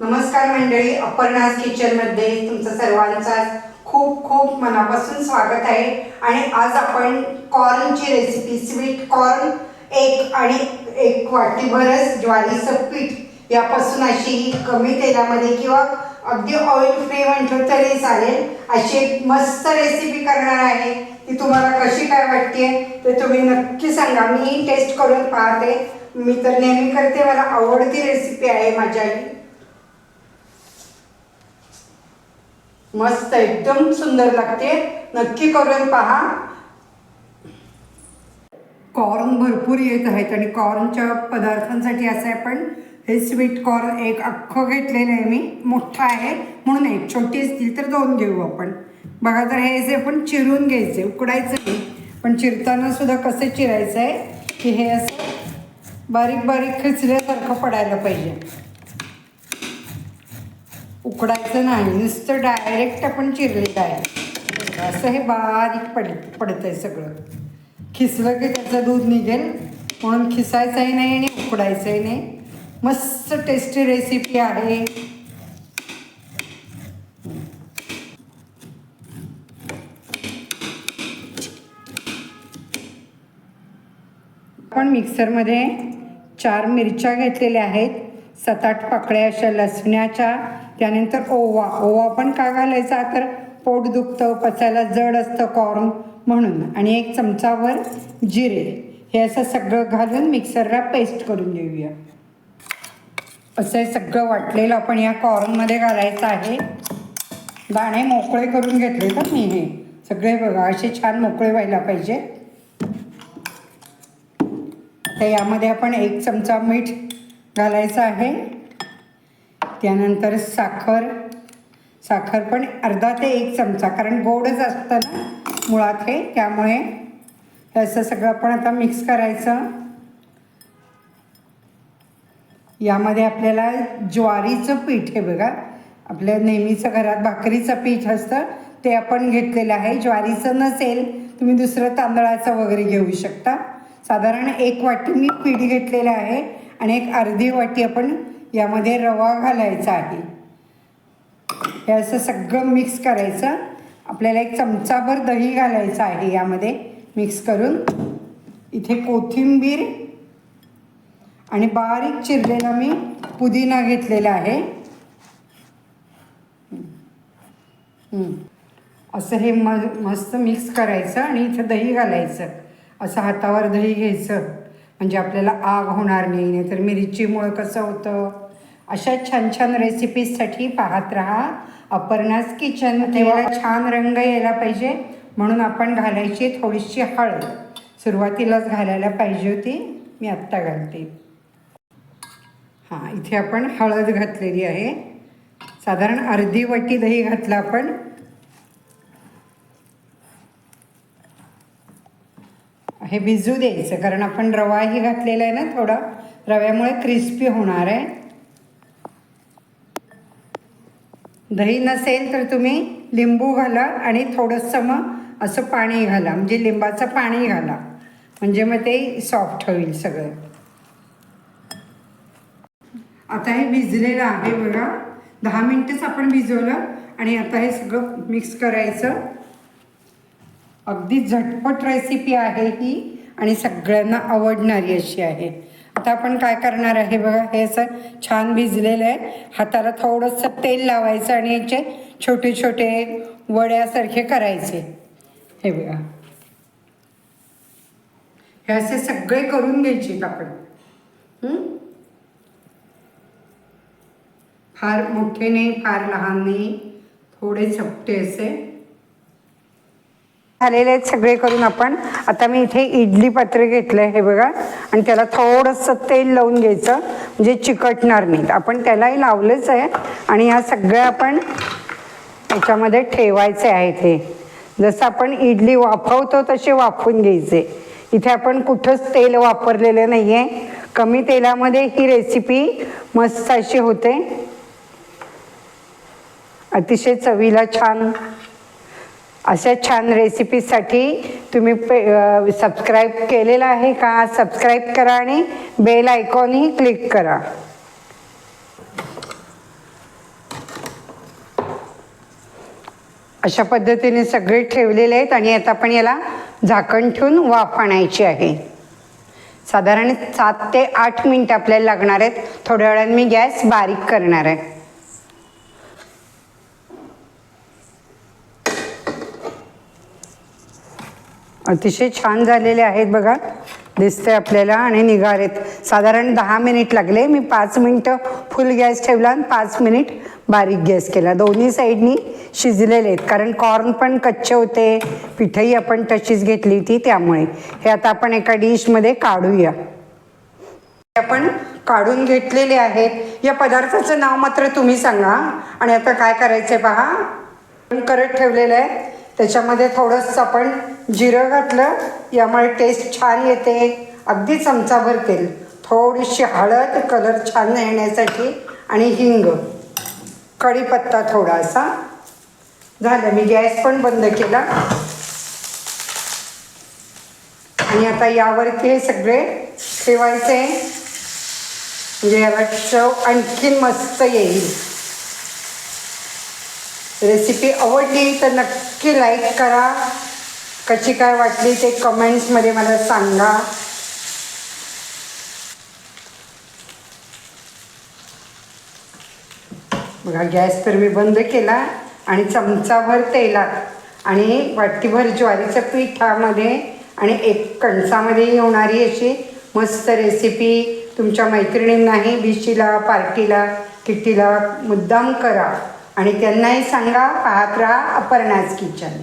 नमस्कार मंडळी अपर्णाज किचनमध्ये तुमचं सर्वांचा खूप खूप मनापासून स्वागत आहे. आणि आज आपण कॉर्नची रेसिपी स्वीट कॉर्न एक आणि एक वाटीभरच ज्वारीचं पीठ यापासून अशी कमी तेलामध्ये किंवा अगदी ऑइल फ्री म्हटलं तरी चालेल. अशी एक मस्त रेसिपी करणार आहे. ती तुम्हाला कशी काय वाटते ते तुम्ही नक्की सांगा. मी टेस्ट करून पाहते. मी तर नेहमी करते. मला आवडती रेसिपी आहे माझ्या मस्त एकदम सुंदर लागते. नक्की करून पहा. कॉर्न भरपूर येत आहेत आणि कॉर्नच्या पदार्थांसाठी असं आहे पण हे स्वीट कॉर्न एक अख्खं घेतलेलं आहे मी. मोठं आहे. म्हणून एक छोटी असतील तर दोन घेऊ आपण. बघा तर हे जे पण चिरून घ्यायचे उकडायचं नाही. पण चिरताना सुद्धा कसं चिरायचं आहे की हे असं बारीक बारीक खिचल्यासारखं पडायला पाहिजे. उकडायचं नाही. नुसतं डायरेक्ट आपण चिरलेलं आहे. असं हे बारीक पड पडतं आहे सगळं. खिसलं की त्याचं दूध निघेल. म्हणून खिसायचंही नाही आणि उकडायचंही नाही. मस्त टेस्टी रेसिपी आहे. आपण मिक्सरमध्ये चार मिरच्या घेतलेल्या आहेत. सात आठ पाकळ्या अशा लसण्याच्या त्यानंतर ओवा. ओवा पण का घालायचा? तर पोट दुखतं पचायला जड असतं कॉर्न म्हणून. आणि एक चमचावर जिरे. हे असं सगळं घालून मिक्सरला पेस्ट करून घेऊया. असं हे सगळं वाटलेलं आपण या कॉर्नमध्ये घालायचं आहे. दाणे मोकळे करून घेतले तर मी हे. सगळे बघा असे छान मोकळे व्हायला पाहिजे. तर यामध्ये आपण एक चमचा मीठ घालायचं आहे. त्यानंतर साखर. साखर पण अर्धा ते एक चमचा कारण गोडच असतं ना मुळात हे त्यामुळे असं सगळं आपण आता मिक्स करायचं. यामध्ये आपल्याला ज्वारीचं पीठ हे बघा आपल्या नेहमीचं घरात भाकरीचं पीठ असतं ते आपण घेतलेलं आहे. ज्वारीचं नसेल तुम्ही दुसरं तांदळाचं वगैरे घेऊ शकता. साधारण एक वाटी मी पीठ घेतलेलं आहे. आणि एक अर्धी वाटी आपण यामध्ये रवा घालायचा आहे. हे असं सगळं मिक्स करायचं. आपल्याला एक चमचाभर दही घालायचं आहे यामध्ये. मिक्स करून इथे कोथिंबीर आणि बारीक चिरलेला मी पुदिना घेतलेला आहे. असं हे म मस्त मिक्स करायचं आणि इथं दही घालायचं. असं हातावर दही घ्यायचं. म्हणजे आपल्याला आग होणार नाही नाहीतर मिरचीमुळं कसं होतं? अशा छान छान रेसिपीजसाठी पाहत राहा. अपर्णाज किचन तेव्हा छान रंग यायला पाहिजे म्हणून आपण घालायची थोडीशी हळद. सुरुवातीलाच घालायला पाहिजे होती. मी आत्ता घालते. हां इथे आपण हळद घातलेली आहे. साधारण अर्धी वाटी दही घातलं आपण. हे भिजू द्यायचं कारण आपण रवाही घातलेला आहे ना थोडा रव्यामुळे क्रिस्पी होणार आहे. दही नसेल तर तुम्ही लिंबू घाला आणि थोडंसं मग असं पाणी घाला म्हणजे लिंबाचं पाणी घाला म्हणजे मग ते सॉफ्ट होईल सगळं. आता हे भिजलेलं आहे बघा. दहा मिनटंच आपण भिजवलं आणि आता हे सगळं मिक्स करायचं. अगदी झटपट रेसिपी आहे ही आणि सगळ्यांना आवडणारी अशी आहे. आता आपण काय करणार आहे बघा हे असं छान भिजलेलं आहे. हाताला थोडंसं तेल लावायचं आणि याचे छोटे छोटे वड्यासारखे करायचे. हे बघा. हे असे सगळे करून घ्यायचे आपण. फार मोठे नाही फार लहान नाही. थोडे चपटे असे. झालेले आहेत सगळे करून आपण. आता मी इथे इडली पात्र घेतलंय हे बघा. आणि त्याला थोडंसं तेल लावून घ्यायचं. म्हणजे चिकटणार नाहीत. आपण त्यालाही लावलंच आहे. आणि ह्या सगळ्या आपण याच्यामध्ये ठेवायचे आहेत हे. जसं आपण इडली वाफवतो तसे वाफवून घ्यायचे. इथे आपण कुठंच तेल वापरलेलं नाही आहे कमी तेलामध्ये ही रेसिपी मस्त अशी होते. अतिशय चवीला छान. अशा छान रेसिपीसाठी तुम्ही पे सबस्क्राईब केलेलं आहे का? सबस्क्राईब करा आणि बेल आयकॉनही क्लिक करा. अशा पद्धतीने सगळे ठेवलेले आहेत आणि आता आपण याला झाकण ठेवून वाफ आणायची आहे. साधारण सात ते आठ मिनटं आपल्याला लागणार आहेत. थोड्या वेळाने मी गॅस बारीक करणार आहे. अतिशय छान झालेले आहेत बघा. दिसते आपल्याला आणि निघालेत. साधारण दहा मिनिट लागले. मी पाच मिनटं फुल गॅस ठेवला आणि पाच मिनिट बारीक गॅस केला. दोन्ही साईडनी शिजलेले आहेत. कारण कॉर्न पण कच्चे होते. पिठही आपण तशीच घेतली होती त्यामुळे. हे आता आपण एका डिशमध्ये काढूया. आपण काढून घेतलेले आहेत. या पदार्थाचं नाव मात्र तुम्ही सांगा. आणि आता काय करायचंय पहा? करत ठेवलेलं आहे. त्याच्यामध्ये थोडंसं आपण जिरं घातलं यामुळे टेस्ट छान येते. अगदी चमचाभर तेल. थोडीशी हळद कलर छान येण्यासाठी आणि हिंग. कढीपत्ता थोडासा झालं मी गॅस पण बंद केला. आणि आता यावरती हे सगळे ठेवायचे. म्हणजे याला चव आणखीन मस्त येईल. रेसिपी आवडली तर नक्की लाईक करा. कशी काय वाटली ते कमेंट्समध्ये मला सांगा. बघा गॅस तर मी बंद केला आणि चमचाभर तेलात आणि वाटीभर ज्वारीचं पिठामध्ये आणि एक कणसामध्ये येणारी अशी मस्त रेसिपी तुमच्या मैत्रिणींनाही बिशीला पार्टीला किट्टीला मुद्दाम करा. आणि त्यांनाही सांगा पाहत राहा अपर्णाज किचन.